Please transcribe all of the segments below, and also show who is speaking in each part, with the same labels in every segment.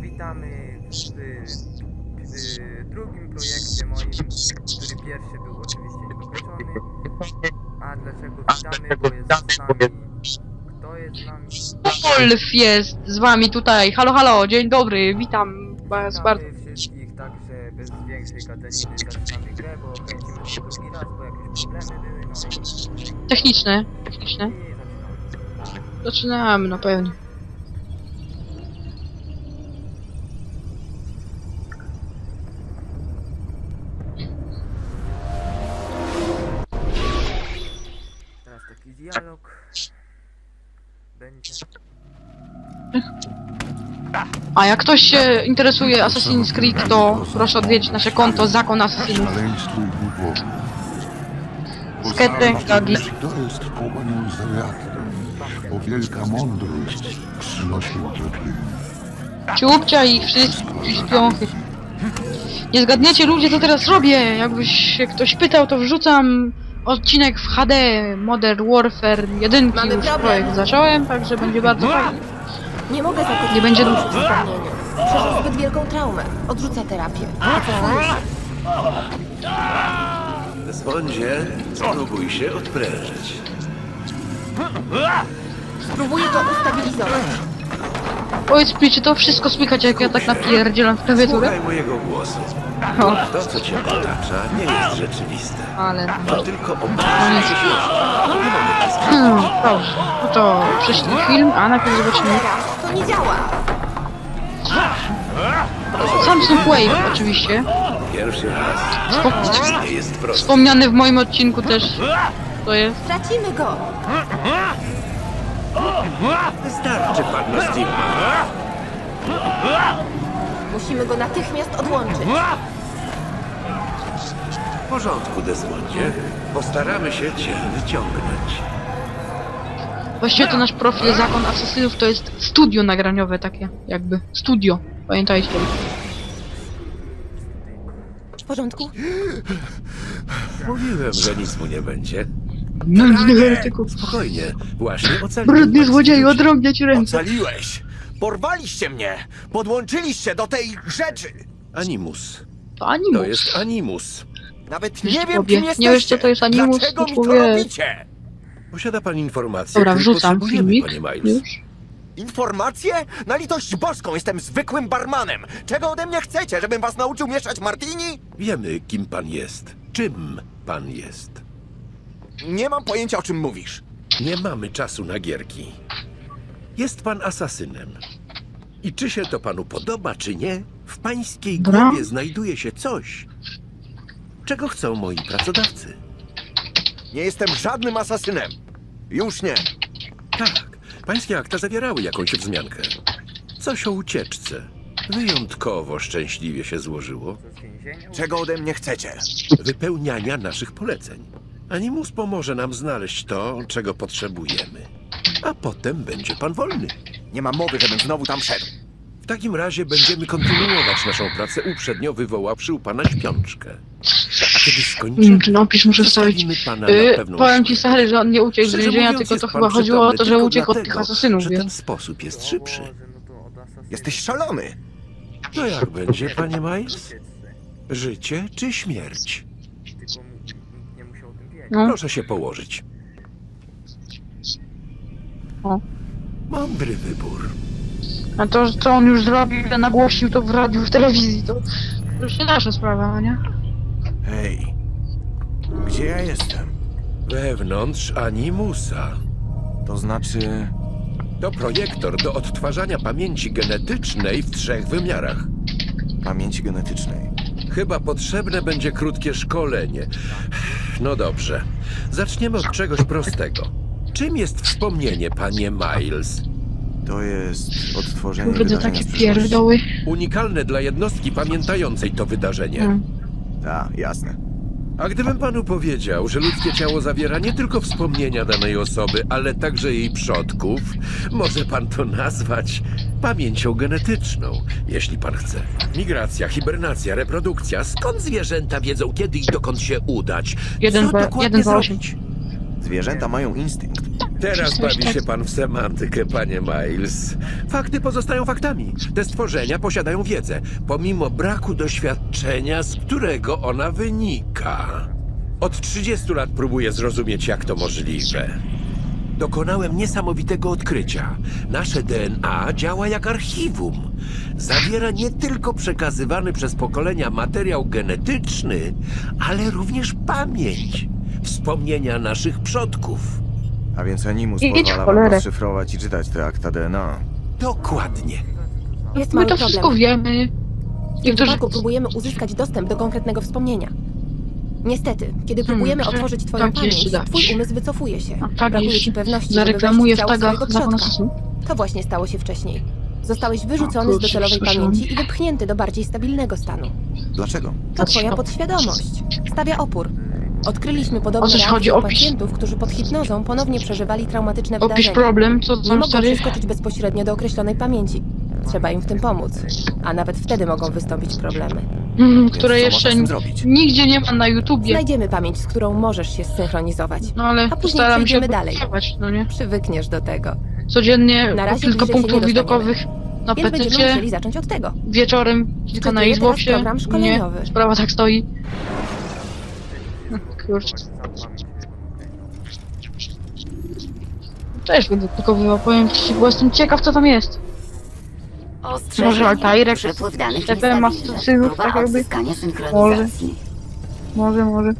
Speaker 1: Witamy w, w drugim projekcie moim, który pierwszy był oczywiście niedokończony. A dlaczego witamy? Bo jest z nami... Kto jest z nami?
Speaker 2: Wolf jest z wami tutaj. Halo, halo, dzień dobry, witam was bardzo.
Speaker 1: Witamy wszystkich, także bez większej gadaniny zaczynamy grę, bo kręcimy to drugi raz, bo jakieś problemy były, no
Speaker 2: Techniczne,
Speaker 1: i,
Speaker 2: techniczne.
Speaker 1: zaczynamy.
Speaker 2: Zaczynamy, no pewnie. A jak ktoś się interesuje Assassin's Creed, to proszę odwiedzić nasze konto Zakon
Speaker 3: głupoty.
Speaker 2: Skety, gagi.
Speaker 3: To jest pogonią z reaktem, bo wielka mądrość przynosi utrudnienia.
Speaker 2: Ciupcia i wszystkich piąchy. Nie zgadniecie ludzie, co teraz robię? Jakbyś się ktoś pytał, to wrzucam odcinek w HD Modern Warfare 1
Speaker 4: Mamy
Speaker 2: już
Speaker 4: problem.
Speaker 2: projekt zacząłem, także będzie bardzo fajnie.
Speaker 4: Nie mogę zakończyć
Speaker 2: Nie będzie
Speaker 4: wspomnieniu. Przeżył zbyt wielką traumę. Odrzucę terapię.
Speaker 5: Sądzie, spróbuj się odprężyć.
Speaker 4: Spróbuję go ustabilizować.
Speaker 2: Powiedz mi, czy to wszystko słychać, jak ja tak napierdzielam w klawiaturę?
Speaker 5: Słuchaj mojego głosu.
Speaker 2: O,
Speaker 5: To, co cię otacza, nie jest rzeczywiste.
Speaker 2: ale...
Speaker 5: To tylko obraz
Speaker 2: Hmm, dobrze, no to prześlij film, a najpierw zobaczymy.
Speaker 4: Teraz nie działa.
Speaker 2: Samsung Wave oczywiście,
Speaker 5: Pierwszy raz.
Speaker 2: Spo-
Speaker 5: Nie jest prosty.
Speaker 2: wspomniany w moim odcinku też. To jest...
Speaker 4: Stracimy go.
Speaker 5: Wystarczy pan na Steama.
Speaker 4: Musimy go natychmiast odłączyć.
Speaker 5: W porządku, Desmondzie. Postaramy się cię wyciągnąć.
Speaker 2: Właściwie to nasz profil Zakon Asesynów to jest studio nagraniowe takie, jakby. Studio, pamiętajcie.
Speaker 4: W porządku?
Speaker 5: Mówiłem, że nic mu nie będzie.
Speaker 2: Nędzny heretyków.
Speaker 5: Spokojnie. Właśnie ocaliłem
Speaker 2: Brudny złodzieju,
Speaker 5: życie.
Speaker 2: odrąbnie ci ręce.
Speaker 6: Ocaliłeś! Porwaliście mnie! Podłączyliście do tej rzeczy!
Speaker 5: Animus.
Speaker 2: To animus.
Speaker 5: To jest Animus.
Speaker 6: Nawet nie wiem, kim
Speaker 2: Nie
Speaker 6: jesteście!
Speaker 2: wiesz, co to jest animus,
Speaker 6: Dlaczego mi to
Speaker 2: powie.
Speaker 6: robicie?
Speaker 5: Posiada pan informację,
Speaker 2: Dobra,
Speaker 5: której
Speaker 2: wrzucam
Speaker 5: potrzebujemy,
Speaker 2: filmik.
Speaker 5: panie Miles.
Speaker 2: Już.
Speaker 6: Informacje? Na litość boską, jestem zwykłym barmanem! Czego ode mnie chcecie, żebym was nauczył mieszać martini?
Speaker 5: Wiemy, kim pan jest. Czym pan jest.
Speaker 6: Nie mam pojęcia, o czym mówisz.
Speaker 5: Nie mamy czasu na gierki. Jest pan asasynem. I czy się to panu podoba, czy nie, w pańskiej
Speaker 2: Dobra.
Speaker 5: głowie znajduje się coś, czego chcą moi pracodawcy.
Speaker 6: Nie jestem żadnym asasynem. Już nie.
Speaker 5: Tak, pańskie akta zawierały jakąś wzmiankę. Coś o ucieczce. Wyjątkowo szczęśliwie się złożyło.
Speaker 6: Czego ode mnie chcecie?
Speaker 5: Wypełniania naszych poleceń. Animus pomoże nam znaleźć to, czego potrzebujemy. A potem będzie pan wolny.
Speaker 6: Nie ma mowy, żebym znowu tam szedł.
Speaker 5: W takim razie będziemy kontynuować naszą pracę uprzednio wywoławszy u pana śpiączkę. Kiedy skończymy,
Speaker 2: Mm, No, pisz muszę wstawić. Yy, powiem ci stary, że on nie uciekł z więzienia, tylko to chyba chodziło o to, że uciekł od tych asasynów,
Speaker 5: że ten sposób jest szybszy.
Speaker 6: Jesteś szalony.
Speaker 5: To jak będzie, panie Miles? Życie czy śmierć?
Speaker 1: Tylko mu- nikt nie musiał o tym wiedzieć.
Speaker 2: No.
Speaker 5: Proszę się położyć.
Speaker 2: O.
Speaker 5: Mądry wybór.
Speaker 2: A to, co on już zrobił, że nagłośnił to w radiu, w telewizji, to to już nie nasza sprawa, no nie?
Speaker 6: Gdzie ja jestem?
Speaker 5: Wewnątrz Animusa.
Speaker 6: To znaczy...
Speaker 5: To projektor do odtwarzania pamięci genetycznej w trzech wymiarach.
Speaker 6: pamięci genetycznej.
Speaker 5: Chyba potrzebne będzie krótkie szkolenie. No dobrze. Zaczniemy od czegoś prostego. Czym jest wspomnienie, panie Miles?
Speaker 6: To jest odtworzenie
Speaker 2: Kurde,
Speaker 6: wydarzenia
Speaker 2: takie
Speaker 6: z przeszłości.
Speaker 2: pierdoły.
Speaker 5: Unikalne dla jednostki pamiętającej to wydarzenie.
Speaker 2: Mm.
Speaker 6: Tak, jasne.
Speaker 5: A gdybym panu powiedział, że ludzkie ciało zawiera nie tylko wspomnienia danej osoby, ale także jej przodków, może pan to nazwać pamięcią genetyczną, jeśli pan chce. Migracja, hibernacja, reprodukcja. Skąd zwierzęta wiedzą, kiedy i dokąd się udać?
Speaker 2: Jeden
Speaker 5: Co
Speaker 2: dwa-
Speaker 5: dokładnie
Speaker 2: jeden dwa osiem.
Speaker 5: zrobić?
Speaker 6: Zwierzęta mają instynkt.
Speaker 5: Teraz bawi
Speaker 2: tak-
Speaker 5: się pan w semantykę, panie Miles. Fakty pozostają faktami. Te stworzenia posiadają wiedzę, pomimo braku doświadczenia, z którego ona wynika. Od 30 lat próbuję zrozumieć, jak to możliwe. Dokonałem niesamowitego odkrycia. Nasze DNA działa jak archiwum. Zawiera nie tylko przekazywany przez pokolenia materiał genetyczny, ale również pamięć, wspomnienia naszych przodków.
Speaker 6: A więc Animus
Speaker 2: I- idź w
Speaker 6: pozwala wam
Speaker 2: cholerę.
Speaker 6: rozszyfrować i czytać te akta DNA.
Speaker 5: Dokładnie.
Speaker 4: Jest
Speaker 2: My
Speaker 4: mały
Speaker 2: to wszystko
Speaker 4: problem.
Speaker 2: wiemy.
Speaker 4: W tym
Speaker 2: Niektórzy...
Speaker 4: wypadku próbujemy uzyskać dostęp do konkretnego wspomnienia. Niestety, kiedy próbujemy
Speaker 2: Hmm,
Speaker 4: otworzyć twoją
Speaker 2: tak
Speaker 4: pamięć,
Speaker 2: jeszcze dać.
Speaker 4: twój umysł wycofuje się.
Speaker 2: A tak
Speaker 4: Brakuje ci pewności,
Speaker 2: Zareklamuję
Speaker 4: żeby
Speaker 2: w
Speaker 4: wejść w ciało
Speaker 2: tagach
Speaker 4: swojego
Speaker 2: zakon
Speaker 4: przodka.
Speaker 2: stosunku.
Speaker 4: To właśnie stało się wcześniej. Zostałeś wyrzucony
Speaker 2: O
Speaker 4: z
Speaker 2: kurczę,
Speaker 4: docelowej pamięci i wypchnięty do bardziej stabilnego stanu.
Speaker 6: Dlaczego?
Speaker 4: To twoja podświadomość. Stawia opór. Odkryliśmy podobne
Speaker 2: O coś chodzi?
Speaker 4: reakcje u
Speaker 2: Opis?
Speaker 4: pacjentów, którzy pod hipnozą ponownie przeżywali traumatyczne
Speaker 2: Opisz
Speaker 4: wydarzenia.
Speaker 2: problem, co
Speaker 4: Nie
Speaker 2: tam
Speaker 4: mogą
Speaker 2: stary?
Speaker 4: przeskoczyć bezpośrednio do określonej pamięci. Trzeba im w tym pomóc. A nawet wtedy mogą wystąpić problemy.
Speaker 2: Mhm,
Speaker 6: Więc
Speaker 2: które
Speaker 6: co
Speaker 2: jeszcze
Speaker 6: można z tym zrobić?
Speaker 2: nigdzie nie ma na YouTubie.
Speaker 4: Znajdziemy pamięć, z którą możesz się zsynchronizować.
Speaker 2: No ale
Speaker 4: A później
Speaker 2: staram się
Speaker 4: przejdziemy dalej.
Speaker 2: pracować, no nie?
Speaker 4: Przywykniesz do tego.
Speaker 2: Codziennie
Speaker 4: Na razie
Speaker 2: kilka
Speaker 4: bliżej się
Speaker 2: punktów
Speaker 4: nie
Speaker 2: widokowych na
Speaker 4: Więc będziemy
Speaker 2: PC,
Speaker 4: musieli zacząć od tego.
Speaker 2: wieczorem kilka na
Speaker 4: Wczytuję teraz
Speaker 2: Xboxie.
Speaker 4: program
Speaker 2: Nie,
Speaker 4: szkoleniowy.
Speaker 2: sprawa tak stoi. Kurczę. Też będę tylko powiem ci, bo jestem ciekaw co tam jest.
Speaker 7: Ostrzeżenie.
Speaker 2: Może Altairek,
Speaker 7: Przepływ danych niestabilny.
Speaker 2: asesynów,
Speaker 7: Próba
Speaker 2: tak jakby.
Speaker 7: odzyskania synchronizacji.
Speaker 2: Może, może.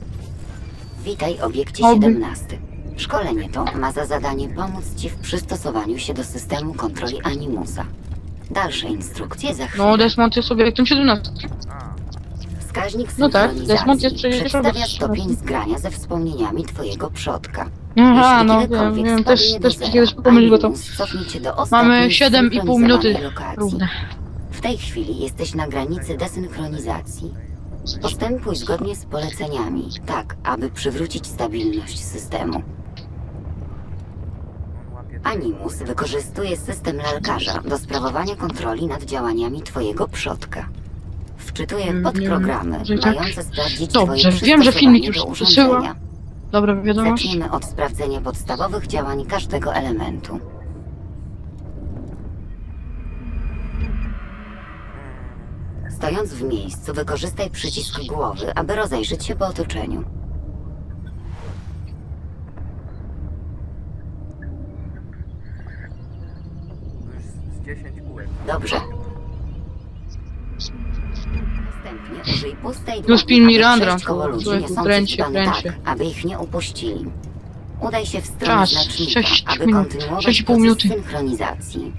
Speaker 7: Witaj obiekcie
Speaker 2: Oby.
Speaker 7: 17. Szkolenie to ma za zadanie pomóc Ci w przystosowaniu się do systemu kontroli Animusa. Dalsze instrukcje za chwilę.
Speaker 2: No Desmond jest obiektem 17.
Speaker 7: Wskaźnik
Speaker 2: No tak, Desmond jest przecież
Speaker 7: przedstawia stopień zgrania ze wspomnieniami Twojego przodka.
Speaker 2: Aha,
Speaker 7: Jeśli
Speaker 2: no wiem, wiem, też,
Speaker 7: do
Speaker 2: też kiedyś pomyliło to. Mamy 7,5 minuty równe.
Speaker 7: W tej chwili jesteś na granicy desynchronizacji. Postępuj zgodnie z poleceniami, tak aby przywrócić stabilność systemu. Animus wykorzystuje system lalkarza do sprawowania kontroli nad działaniami Twojego przodka. Wczytuje
Speaker 2: Mm,
Speaker 7: podprogramy
Speaker 2: że tak.
Speaker 7: mające sprawdzić
Speaker 2: Dobrze,
Speaker 7: Twoje
Speaker 2: wiem, że filmik już
Speaker 7: do urządzenia.
Speaker 2: Dobra wiadomość.
Speaker 7: Zaczniemy od sprawdzenia podstawowych działań każdego elementu. Stojąc w miejscu, wykorzystaj przycisk głowy, aby rozejrzeć się po otoczeniu.
Speaker 1: Już z 10 kółek.
Speaker 7: Dobrze. Następnie użyj pustej
Speaker 2: Już
Speaker 7: dłoni,
Speaker 2: film
Speaker 7: aby
Speaker 2: Miranda,
Speaker 7: przejść koło ludzi
Speaker 2: człowieku,
Speaker 7: niosących
Speaker 2: kręci,
Speaker 7: dzban
Speaker 2: kręci.
Speaker 7: tak, aby ich nie upuścili. Udaj się w stronę
Speaker 2: Czas,
Speaker 7: znacznika,
Speaker 2: sześć
Speaker 7: aby
Speaker 2: minut,
Speaker 7: kontynuować
Speaker 2: sześć i pół
Speaker 7: proces
Speaker 2: minuty.
Speaker 7: synchronizacji.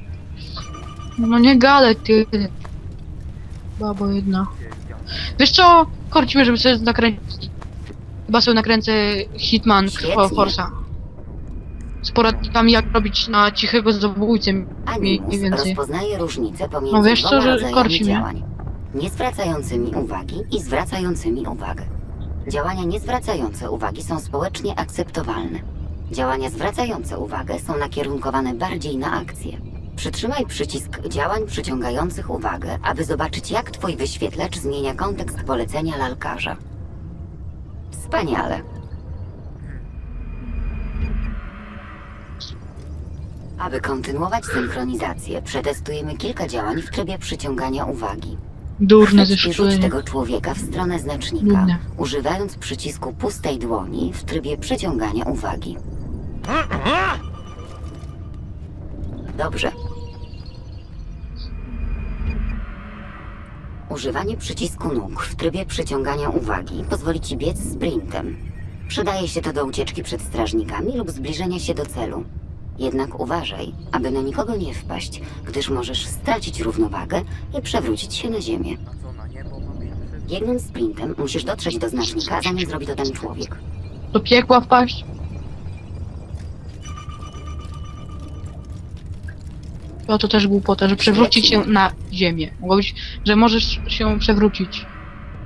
Speaker 2: No nie gale ty. Babo jedna. Wiesz co? Korcimy, żeby sobie nakręcić. Chyba sobie nakręcę Hitman
Speaker 7: Świetnie.
Speaker 2: Force'a. Z poradnikami jak robić na cichego zabójcę. Mniej,
Speaker 7: Animus
Speaker 2: więcej.
Speaker 7: rozpoznaje różnice pomiędzy
Speaker 2: No wiesz co,
Speaker 7: dwoma
Speaker 2: że
Speaker 7: rodzajami
Speaker 2: korci mnie.
Speaker 7: działań. Niezwracającymi uwagi i zwracającymi uwagę. Działania niezwracające uwagi są społecznie akceptowalne. Działania zwracające uwagę są nakierunkowane bardziej na akcję. Przytrzymaj przycisk działań przyciągających uwagę, aby zobaczyć jak twój wyświetlacz zmienia kontekst polecenia lalkarza. Wspaniale. Aby kontynuować synchronizację, przetestujemy kilka działań w trybie przyciągania uwagi.
Speaker 2: Durne ze
Speaker 7: rzuć tego człowieka w stronę znacznika, używając przycisku pustej dłoni w trybie przyciągania uwagi. Dobrze. Używanie przycisku nóg w trybie przyciągania uwagi pozwoli ci biec sprintem. Przydaje się to do ucieczki przed strażnikami lub zbliżenia się do celu. Jednak uważaj, aby na nikogo nie wpaść, gdyż możesz stracić równowagę i przewrócić się na ziemię. Biegnąc sprintem musisz dotrzeć do znacznika, zanim zrobi to ten człowiek.
Speaker 2: Do piekła wpaść. No to też głupota, że przewrócić się na ziemię. Mogło być, że możesz się przewrócić.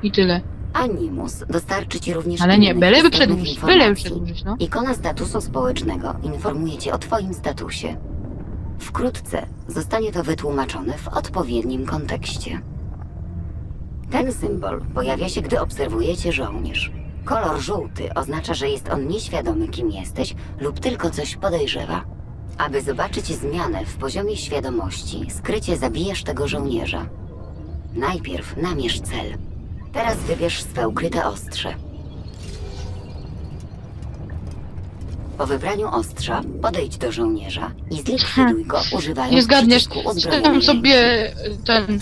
Speaker 2: I tyle.
Speaker 7: Animus dostarczy ci również
Speaker 2: Ale nie,
Speaker 7: innych
Speaker 2: byleby
Speaker 7: istotnych
Speaker 2: przedłużyć,
Speaker 7: informacji.
Speaker 2: przedłużyć, no.
Speaker 7: Ikona statusu społecznego informuje cię o twoim statusie. Wkrótce zostanie to wytłumaczone w odpowiednim kontekście. Ten symbol pojawia się, gdy obserwujecie żołnierz. Kolor żółty oznacza, że jest on nieświadomy, kim jesteś lub tylko coś podejrzewa. Aby zobaczyć zmianę w poziomie świadomości, skrycie zabijesz tego żołnierza. Najpierw namierz cel. Teraz wybierz swe ukryte ostrze. Po wybraniu ostrza podejdź do żołnierza i zlikwiduj go używając
Speaker 2: Nie zgadniesz.
Speaker 7: przycisku ręki.
Speaker 2: sobie y, ten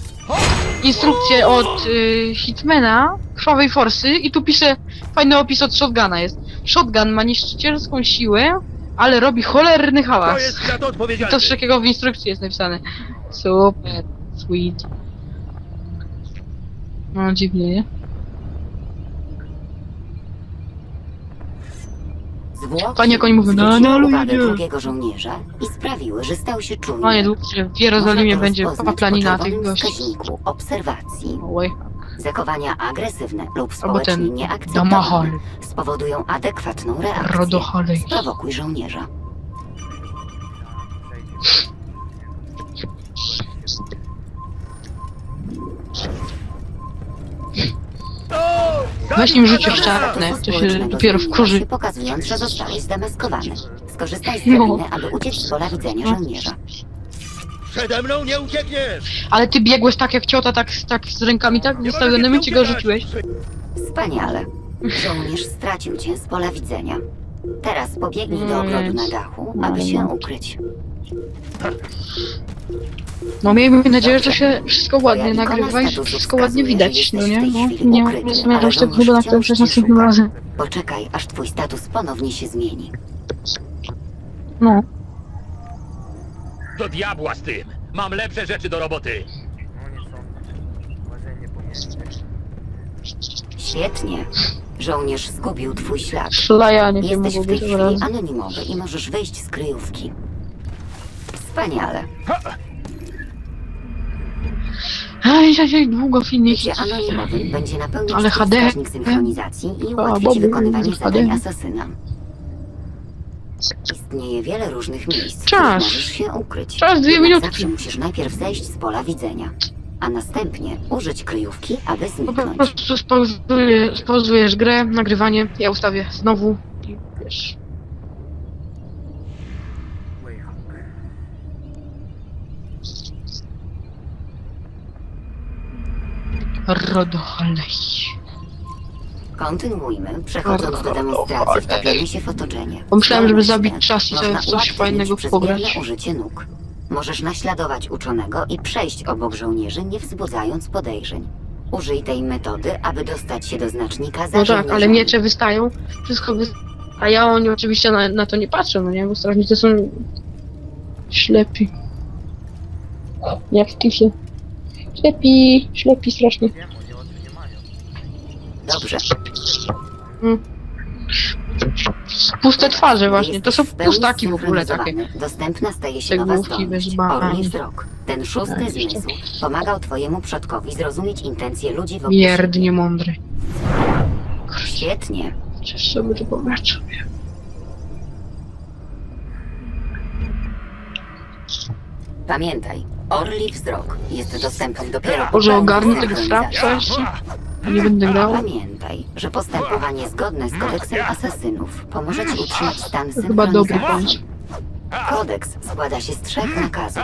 Speaker 2: instrukcję od y, Hitmana, Krwawej Forsy i tu pisze fajny opis od shotguna jest. Shotgun ma niszczycielską siłę, ale robi cholerny
Speaker 5: To
Speaker 2: hałas.
Speaker 5: jest za to
Speaker 2: To
Speaker 5: odpowiedzialny.
Speaker 2: coś takiego w instrukcji jest napisane. Super, sweet. No dziwnie, nie?
Speaker 7: Zwłoki
Speaker 2: Panie, jak oni mówią, no,
Speaker 7: zwróciły
Speaker 2: no,
Speaker 7: uwagę
Speaker 2: ludzie.
Speaker 7: drugiego żołnierza i sprawiły, że stał się czujny.
Speaker 2: No niedługo w Jerozolimie
Speaker 7: Można to
Speaker 2: będzie
Speaker 7: rozpoznać po
Speaker 2: tych
Speaker 7: czerwonym
Speaker 2: gości.
Speaker 7: wskaźniku obserwacji.
Speaker 2: Oj,
Speaker 7: Zachowania agresywne lub
Speaker 2: albo
Speaker 7: społecznie
Speaker 2: ten
Speaker 7: spowodują adekwatną reakcję. Sprowokuj żołnierza.
Speaker 2: Weź nim
Speaker 7: Status
Speaker 2: czarne, to się dopiero wkurzy.
Speaker 7: pokazując, że zostałeś zdemaskowany. Skorzystaj z
Speaker 2: No.
Speaker 7: drabiny, aby uciec z pola widzenia żołnierza.
Speaker 5: Przede mną nie uciekniesz!
Speaker 2: Ale ty biegłeś tak jak ciota, tak, tak z rękami tak wystawionymi, ci go rzuciłeś.
Speaker 7: Wspaniale. Żołnierz stracił cię z pola widzenia. Teraz pobiegnij do
Speaker 2: Mm.
Speaker 7: ogrodu na dachu, aby się ukryć.
Speaker 2: No miejmy nadzieję, że się wszystko ładnie nagrywa i
Speaker 7: statusu
Speaker 2: wszystko ładnie
Speaker 7: że
Speaker 2: widać, no
Speaker 7: jesteś
Speaker 2: nie? No, nie, zmierzam
Speaker 7: ale
Speaker 2: już chyba na to
Speaker 7: wciąż
Speaker 2: przez następnym razem.
Speaker 7: Poczekaj, aż twój status ponownie się zmieni.
Speaker 2: No.
Speaker 8: Do diabła z tym! Mam lepsze rzeczy do roboty!
Speaker 1: No.
Speaker 7: Świetnie. Żołnierz zgubił twój ślad.
Speaker 2: Szlajanie nie
Speaker 7: Jesteś
Speaker 2: mogło
Speaker 7: w tej chwili anonimowy i możesz wyjść z kryjówki. Wspaniale.
Speaker 2: Aj, aj, aj, długo
Speaker 7: Bycie anonimowym będzie napełniać
Speaker 2: Ale HD.
Speaker 7: wskaźnik synchronizacji i ułatwi
Speaker 2: Bogu,
Speaker 7: ci wykonywanie
Speaker 2: HD.
Speaker 7: zadań asasyna. Istnieje wiele różnych miejsc, w
Speaker 2: Czas.
Speaker 7: których możesz się ukryć.
Speaker 2: Czas, dwie
Speaker 7: Jednak
Speaker 2: minutki.
Speaker 7: Zawsze musisz najpierw zejść z pola widzenia, a następnie użyć kryjówki, aby
Speaker 2: No po
Speaker 7: zniknąć.
Speaker 2: prostu spauzuje, spauzujesz grę, nagrywanie, ja ustawię znowu i wiesz. Rodohalej.
Speaker 7: Kontynuujmy, przechodząc do demonstracji wtapiania się w otoczenie.
Speaker 2: Pomyślałem, żeby zabić czas i sobie coś fajnego pograć.
Speaker 7: użycie nóg. Możesz naśladować uczonego i przejść obok żołnierzy, nie wzbudzając podejrzeń. Użyj tej metody, aby dostać się do znacznika za
Speaker 2: No tak, ale miecze wystają, wszystko wy... A ja oni oczywiście na, na to nie patrzę, no nie? Bo strażnicy są ślepi. Jak w. Ślepi, ślepi strasznie.
Speaker 7: Dobrze.
Speaker 2: Puste twarze właśnie, to są
Speaker 7: w pełni
Speaker 2: pustaki w ogóle takie.
Speaker 7: Dostępna staje się nowa zdolność.
Speaker 2: bez.
Speaker 7: Orli wzrok. Ten szósty zmysł pomagał twojemu przodkowi zrozumieć intencje ludzi wokół
Speaker 2: Mierdnie
Speaker 7: siebie.
Speaker 2: mądry.
Speaker 7: Świetnie.
Speaker 2: Przecież sobie to pobrać.
Speaker 7: Pamiętaj, orli wzrok jest dostępny dopiero po
Speaker 2: Może ogarnę tego jeszcze? Nie będę grał.
Speaker 7: Pamiętaj, że postępowanie zgodne z kodeksem asasynów pomoże ci utrzymać stan
Speaker 2: chyba dobry pomysł.
Speaker 7: Kodeks składa się z trzech nakazów.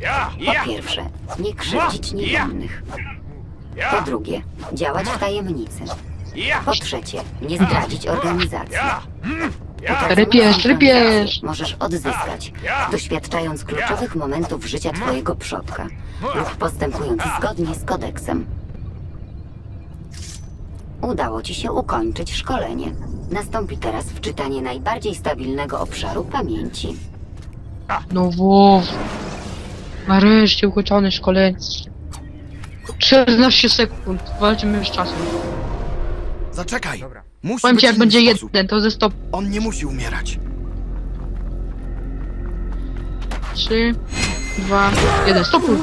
Speaker 8: Ja!
Speaker 7: Po pierwsze, nie krzywdzić niewinnych. Po drugie, działać w tajemnicy. Po trzecie, nie zdradzić organizacji.
Speaker 2: Rypiesz, rypiesz.
Speaker 7: Możesz odzyskać, doświadczając kluczowych momentów życia twojego przodka lub postępując zgodnie z kodeksem. Udało ci się ukończyć szkolenie. Nastąpi teraz wczytanie najbardziej stabilnego obszaru pamięci.
Speaker 2: No wow. Nareszcie ukończone szkolenie. 14 sekund. Walczymy z czasem.
Speaker 6: Zaczekaj!
Speaker 1: Dobra.
Speaker 6: Musi
Speaker 2: Powiem ci, jak będzie
Speaker 6: sposób.
Speaker 2: jeden, to ze stop.
Speaker 6: On nie musi umierać.
Speaker 2: 3, 2, 1. Stopuj.